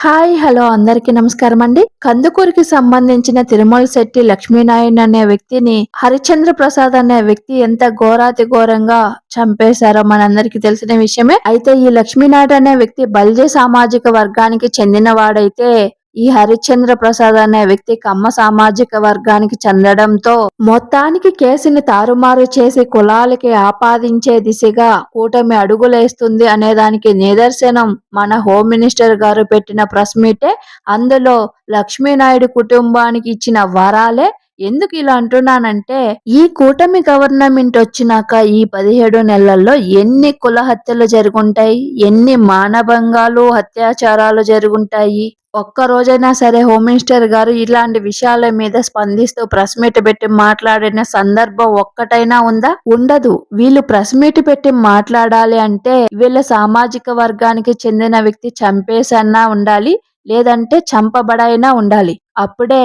Hi hello అందరికీ నమస్కారం అండి కందుకూరికి సంబంధించిన తిరుమల శెట్టి లక్ష్మీనారాయణ అనే వ్యక్తిని హరిచంద్ర ప్రసాద్ అనే వ్యక్తి ఎంత ఘోరాతి ఘోరంగా చంపేశారో మనందరికీ తెలిసిన విషయమే. అయితే ఈ లక్ష్మీనారాయణ అనే వ్యక్తి బల్జే సామాజిక వర్గానికి చెందిన వాడైతే ఈ హరిశ్చంద్ర ప్రసాద్ అనే వ్యక్తి కమ్మ సామాజిక వర్గానికి చెందడంతో మొత్తానికి కేసుని తారుమారు చేసి కులాలకి ఆపాదించే దిశగా కూటమి అడుగులేస్తుంది అనే దానికి నిదర్శనం మన హోమ్ మినిస్టర్ గారు పెట్టిన ప్రెస్ మీటే. అందులో లక్ష్మీనాయుడు కుటుంబానికి ఇచ్చిన వరాలే ఎందుకు ఇలా అంటున్నానంటే ఈ కూటమి గవర్నమెంట్ వచ్చినాక ఈ పదిహేడు నెలల్లో ఎన్ని కుల హత్యలు జరుగుంటాయి ఎన్ని మానభంగాలు అత్యాచారాలు జరుగుంటాయి. ఒక్క రోజైనా సరే హోమ్ మినిస్టర్ గారు ఇలాంటి విషయాల మీద స్పందిస్తూ ప్రెస్ మీట్ పెట్టి మాట్లాడిన సందర్భం ఒక్కటైనా ఉందా? ఉండదు. వీళ్ళు ప్రెస్ మీట్ పెట్టి మాట్లాడాలి అంటే వీళ్ళ సామాజిక వర్గానికి చెందిన వ్యక్తి చంపేసన్నా ఉండాలి లేదంటే చంపబడైనా ఉండాలి. అప్పుడే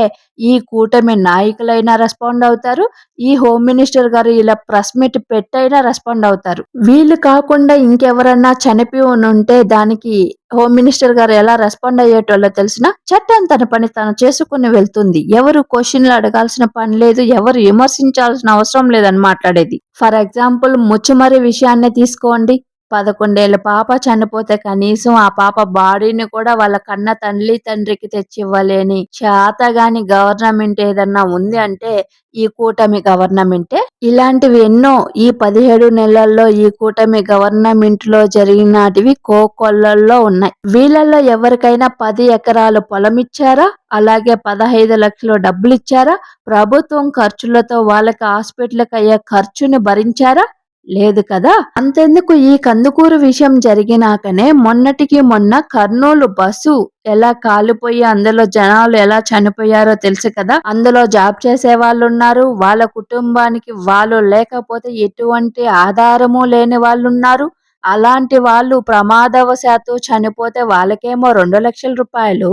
ఈ కూటమి నాయకులైనా రెస్పాండ్ అవుతారు ఈ హోమ్ మినిస్టర్ గారు ఇలా ప్రెస్ మీట్ పెట్టైనా రెస్పాండ్ అవుతారు. వీళ్ళు కాకుండా ఇంకెవరన్నా చనిపోయి ఉంటే దానికి హోమ్ మినిస్టర్ గారు ఎలా రెస్పాండ్ అయ్యేటోళ్ళో తెలిసిన చట్టం తన పని తను చేసుకుని వెళ్తుంది. ఎవరు క్వశ్చన్లు అడగాల్సిన పని లేదు ఎవరు విమర్శించాల్సిన అవసరం లేదని మాట్లాడేది. ఫర్ ఎగ్జాంపుల్ ముచ్చుమరి విషయాన్ని తీసుకోండి. పదకొండేళ్ళ పాప చనిపోతే కనీసం ఆ పాప బాడీని కూడా వాళ్ళ కన్న తల్లి తండ్రికి తెచ్చి ఇవ్వలేని చేతగాని గవర్నమెంట్ ఏదన్నా ఉంది అంటే ఈ కూటమి గవర్నమెంటే. ఇలాంటివి ఎన్నో ఈ పదిహేడు నెలల్లో ఈ కూటమి గవర్నమెంట్లో జరిగినటివి కోకొల్లల్లో ఉన్నాయి. వీళ్ళల్లో ఎవరికైనా పది ఎకరాలు పొలం ఇచ్చారా? అలాగే పదహైదు లక్షలు డబ్బులు ఇచ్చారా? ప్రభుత్వం ఖర్చులతో వాళ్ళకి హాస్పిటల్కి అయ్యే ఖర్చుని భరించారా? లేదు కదా? అంతెందుకు ఈ కందుకూరు విషయం జరిగినాకనే మొన్నటికి మొన్న కర్నూలు బస్సు ఎలా కాలిపోయి అందులో జనాలు ఎలా చనిపోయారో తెలుసు కదా? అందులో జాబ్ చేసే వాళ్ళు ఉన్నారు వాళ్ళ కుటుంబానికి వాళ్ళు లేకపోతే ఎటువంటి ఆధారము లేని వాళ్ళు ఉన్నారు అలాంటి వాళ్ళు ప్రమాదవశాత్తు చనిపోతే వాళ్ళకేమో రెండు లక్షల రూపాయలు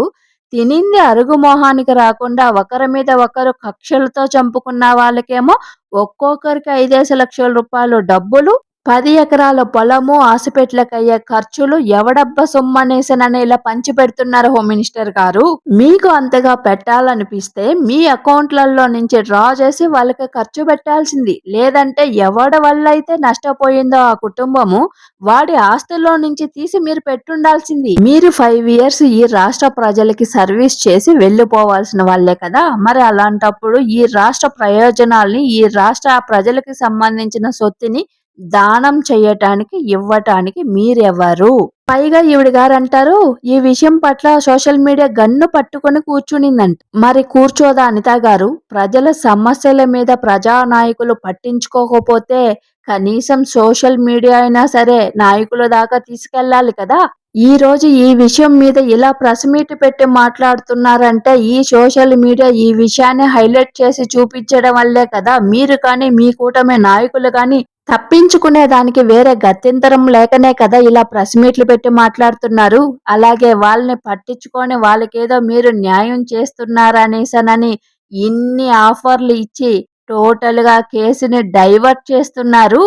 తినింది అరుగు మొహానికి రాకుండా ఒకరి మీద ఒకరు కక్షలతో చంపుకున్న వాళ్ళకేమో ఒక్కొక్కరికి ఐదేసి లక్షల రూపాయలు డబ్బులు పది ఎకరాల పొలము ఆసుపెట్లకయ్యే అయ్యే ఖర్చులు ఎవడబ్బ సొమ్మనేసనని ఇలా పంచి పెడుతున్నారు హోమ్ మినిస్టర్ గారు. మీకు అంతగా పెట్టాలనిపిస్తే మీ అకౌంట్లలో నుంచి డ్రా చేసి వాళ్ళకి ఖర్చు పెట్టాల్సింది. లేదంటే ఎవడ వల్ల అయితే నష్టపోయిందో ఆ కుటుంబము వాడి ఆస్తుల్లో నుంచి తీసి మీరు పెట్టుండాల్సింది. మీరు ఫైవ్ ఇయర్స్ ఈ రాష్ట్ర ప్రజలకి సర్వీస్ చేసి వెళ్ళిపోవాల్సిన వాళ్ళే కదా. మరి అలాంటప్పుడు ఈ రాష్ట్ర ప్రయోజనాల్ని ఈ రాష్ట్ర ప్రజలకి సంబంధించిన సొత్తుని దానం చేయటానికి ఇవ్వటానికి మీరెవరు? పైగా ఈవిడ గారు అంటారు ఈ విషయం పట్ల సోషల్ మీడియా గన్ను పట్టుకొని కూర్చునిందంట. మరి కూర్చోదా అనిత గారు? ప్రజల సమస్యల మీద ప్రజా నాయకులు పట్టించుకోకపోతే కనీసం సోషల్ మీడియా అయినా సరే నాయకుల దాకా తీసుకెళ్ళాలి కదా? ఈ రోజు ఈ విషయం మీద ఇలా ప్రెస్ మీట్ పెట్టి మాట్లాడుతున్నారంటే ఈ సోషల్ మీడియా ఈ విషయాన్ని హైలైట్ చేసి చూపించడం వల్లే కదా? మీరు కానీ మీ కూటమి నాయకులు కానీ తప్పించుకునే దానికి వేరే గత్యంతరం లేకనే కదా ఇలా ప్రెస్ మీట్లు పెట్టి మాట్లాడుతున్నారు. అలాగే వాళ్ళని పట్టించుకొని వాళ్ళకేదో మీరు న్యాయం చేస్తున్నారనేసనని ఇన్ని ఆఫర్లు ఇచ్చి టోటల్గా కేసుని డైవర్ట్ చేస్తున్నారు.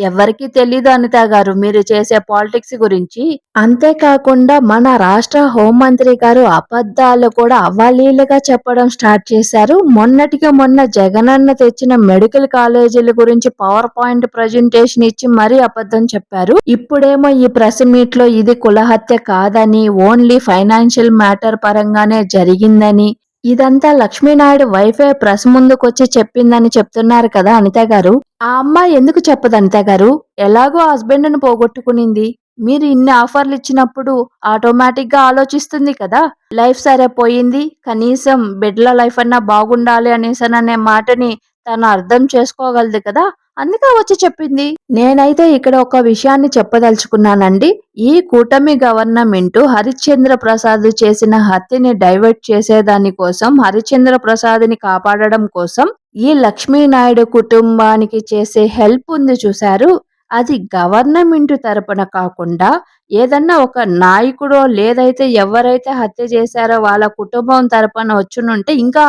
ఎవరికి తెలీదు అనిత గారు మీరు చేసే పాలిటిక్స్ గురించి అంతేకాకుండా మన రాష్ట్ర హోంమంత్రి గారు అబద్ధాలు కూడా అవలీలుగా చెప్పడం స్టార్ట్ చేశారు. మొన్నటికి మొన్న జగనన్న తెచ్చిన మెడికల్ కాలేజీల గురించి పవర్ పాయింట్ ప్రజెంటేషన్ ఇచ్చి మరీ అబద్ధం చెప్పారు. ఇప్పుడేమో ఈ ప్రెస్ మీట్లో ఇది కులహత్య కాదని ఓన్లీ ఫైనాన్షియల్ మ్యాటర్ పరంగానే జరిగిందని ఇదంతా లక్ష్మీనాయుడు వైఫై ప్రెస్ ముందుకొచ్చి చెప్పిందని చెప్తున్నారు కదా అనిత గారు. ఆ అమ్మాయి ఎందుకు చెప్పదు అనిత గారు? ఎలాగో హస్బెండ్ను పోగొట్టుకునింది. మీరు ఇన్ని ఆఫర్లు ఇచ్చినప్పుడు ఆటోమేటిక్గా ఆలోచిస్తుంది కదా. లైఫ్ సరే పోయింది. కనీసం బిడ్ల లైఫ్ అన్నా బాగుండాలి అనేసననే మాటని తను అర్థం చేసుకోగలదు కదా. అందుకే వచ్చి చెప్పింది. నేనైతే ఇక్కడ ఒక విషయాన్ని చెప్పదలుచుకున్నానండి. ఈ కూటమి గవర్నమెంట్ హరిశ్చంద్ర ప్రసాద్ చేసిన హత్యని డైవర్ట్ చేసేదాని కోసం హరిశ్చంద్ర ప్రసాద్ని కాపాడడం కోసం ఈ లక్ష్మీనాయుడు కుటుంబానికి చేసే హెల్ప్ ఉంది చూశారు. అది గవర్నమెంట్ తరపున కాకుండా ఏదన్నా ఒక నాయకుడో లేదైతే ఎవరైతే హత్య చేశారో వాళ్ళ కుటుంబం తరపున వచ్చునుంటే ఇంకా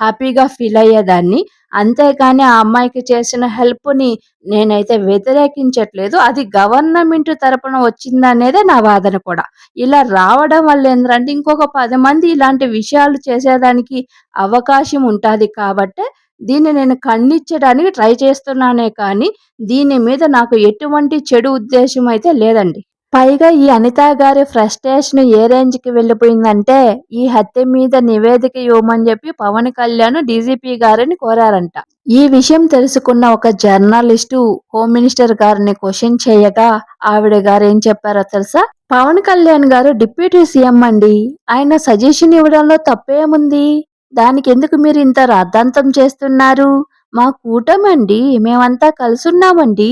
హ్యాపీగా ఫీల్ అయ్యేదాన్ని. అంతేకాని ఆ అమ్మాయికి చేసిన హెల్ప్ని నేనైతే వ్యతిరేకించట్లేదు. అది గవర్నమెంట్ తరపున వచ్చిందనేదే నా వాదన కూడా. ఇలా రావడం వల్ల ఏంటంటే ఇంకొక పది మంది ఇలాంటి విషయాలు చేసేదానికి అవకాశం ఉంటుంది కాబట్టి దీన్ని నేను ఖండించడానికి ట్రై చేస్తున్నానే కానీ దీని మీద నాకు ఎటువంటి చెడు ఉద్దేశం అయితే లేదండి. పైగా ఈ అనిత గారి ఫ్రస్ట్రేషన్ ఏ రేంజ్కి వెళ్ళిపోయిందంటే ఈ హత్య మీద నివేదిక ఇవ్వమని చెప్పి పవన్ కళ్యాణ్ డీజీపీ గారిని కోరారంట. ఈ విషయం తెలుసుకున్న ఒక జర్నలిస్టు హోమ్ మినిస్టర్ గారిని క్వశ్చన్ చేయగా ఆవిడ గారు ఏం చెప్పారో తెలుసా? పవన్ కళ్యాణ్ గారు డిప్యూటీ సీఎం అండి. ఆయన సజెషన్ ఇవ్వడంలో తప్పేముంది? దానికి ఎందుకు మీరు ఇంత రాద్ధాంతం చేస్తున్నారు? మా కూటమండి మేమంతా కలుసున్నామండి.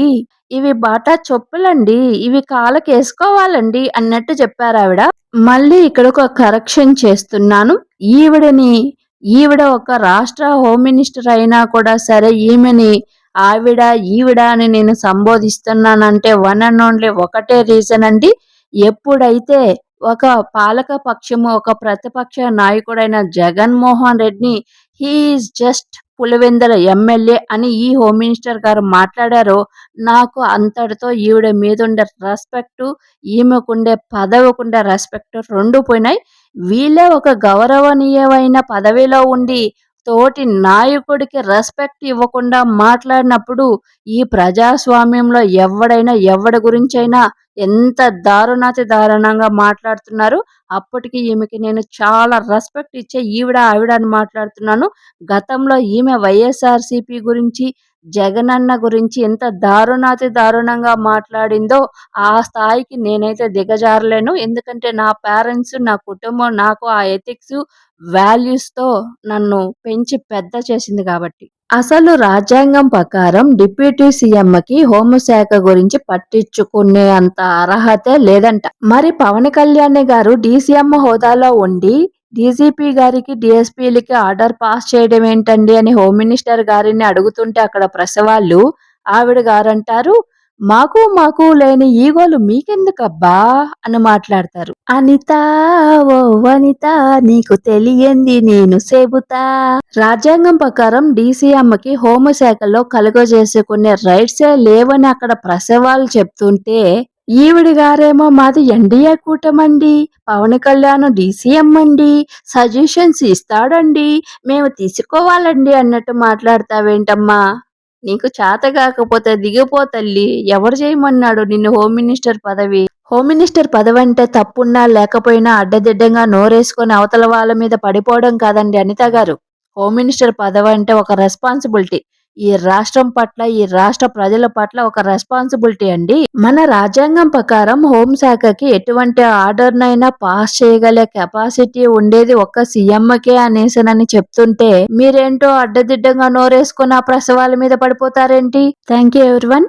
ఇవి బాటా చెప్పులండి ఇవి కాళ్ళకేసుకోవాలండి అన్నట్టు చెప్పారు ఆవిడ మళ్ళీ ఇక్కడ ఒక కరెక్షన్ చేస్తున్నాను. ఈవిడని ఈవిడ ఒక రాష్ట్ర హోమ్ మినిస్టర్ అయినా కూడా సరే ఈమెని ఆవిడ ఈవిడ అని నేను సంబోధిస్తున్నానంటే వన్ అండ్ ఓన్లీ ఒకటే రీజన్ అండి. ఎప్పుడైతే ఒక పాలక పక్షము ఒక ప్రతిపక్ష నాయకుడైన జగన్మోహన్ రెడ్డిని హీఈస్ జస్ట్ పులివెందల ఎమ్మెల్యే అని ఈ హోమ్ మినిస్టర్ గారు మాట్లాడారో నాకు అంతటితో ఈవిడ మీద ఉండే ఈమెకుండే పదవికుండే రెస్పెక్ట్ రెండు పోయినాయి. వీళ్ళే ఒక గౌరవనీయమైన పదవిలో ఉండి తోటి నాయకుడికి రెస్పెక్ట్ ఇవ్వకుండా మాట్లాడినప్పుడు ఈ ప్రజాస్వామ్యంలో ఎవడైనా ఎవడి గురించైనా ఎంత దారుణాతి దారుణంగా మాట్లాడుతున్నారు అప్పటికి ఈమెకి నేను చాలా రెస్పెక్ట్ ఇచ్చే ఈవిడ ఆవిడ అని మాట్లాడుతున్నాను. గతంలో ఈమె వైఎస్ఆర్సీపీ గురించి జగనన్న గురించి ఎంత దారుణాతి దారుణంగా మాట్లాడిందో ఆ స్థాయికి నేనైతే దిగజారలేను. ఎందుకంటే నా పేరెంట్స్ నా కుటుంబం నాకు ఆ ఎథిక్స్ వాల్యూస్తో నన్ను పెంచి పెద్ద చేసింది కాబట్టి. అసలు రాజ్యాంగం ప్రకారం డిప్యూటీ సీఎంకి హోంశాఖ గురించి పట్టించుకునే అంత అర్హతే లేదంట. మరి పవన్ కళ్యాణ్ గారు డీసీఎం హోదాలో ఉండి డీజీపీ గారికి డిఎస్పీలకి ఆర్డర్ పాస్ చేయడం ఏంటండి అని హోమ్ మినిస్టర్ గారిని అడుగుతుంటే అక్కడ ప్రెస్ వాళ్ళు ఆవిడ గారంటారు మాకు మాకు లేని ఈగోలు మీకెందుకబ్బా? అని మాట్లాడతారు. అనిత ఓ వనిత నీకు తెలియంది నేను సేబుతా? రాజ్యాంగం ప్రకారం డీసీఎంకి హోంశాఖలో కలుగజేసుకునే రైట్సే లేవని అక్కడ ప్రసవాలు చెప్తుంటే ఈవిడి గారేమో మాది ఎన్డీఏ కూటమండి పవన్ కళ్యాణ్ డీసీఎం అండి సజెషన్స్ ఇస్తాడండి మేము తీసుకోవాలండి అన్నట్టు మాట్లాడతావేంటమ్మా? నీకు చేత కాకపోతే దిగిపో తల్లి. ఎవరు చేయమన్నాడు నిన్ను హోమ్ మినిస్టర్ పదవి? హోమ్ మినిస్టర్ పదవి అంటే తప్పున్నా లేకపోయినా అడ్డదిడ్డంగా నోరేసుకొని అవతల వాళ్ళ మీద పడిపోవడం కాదండి అనిత గారు. హోమ్ మినిస్టర్ పదవి అంటే ఒక రెస్పాన్సిబిలిటీ ఈ రాష్ట్రం పట్ల ఈ రాష్ట్ర ప్రజల పట్ల ఒక రెస్పాన్సిబిలిటీ అండి. మన రాజ్యాంగం ప్రకారం హోంశాఖకి ఎటువంటి ఆర్డర్నైనా పాస్ చేయగల కెపాసిటీ ఉండేది ఒక్క సీఎంకే అనేసనని చెప్తుంటే మీరేంటో అడ్డదిడ్డంగా నోరేసుకుని ఆ ప్రసవాల మీద పడిపోతారేంటి? Thank you everyone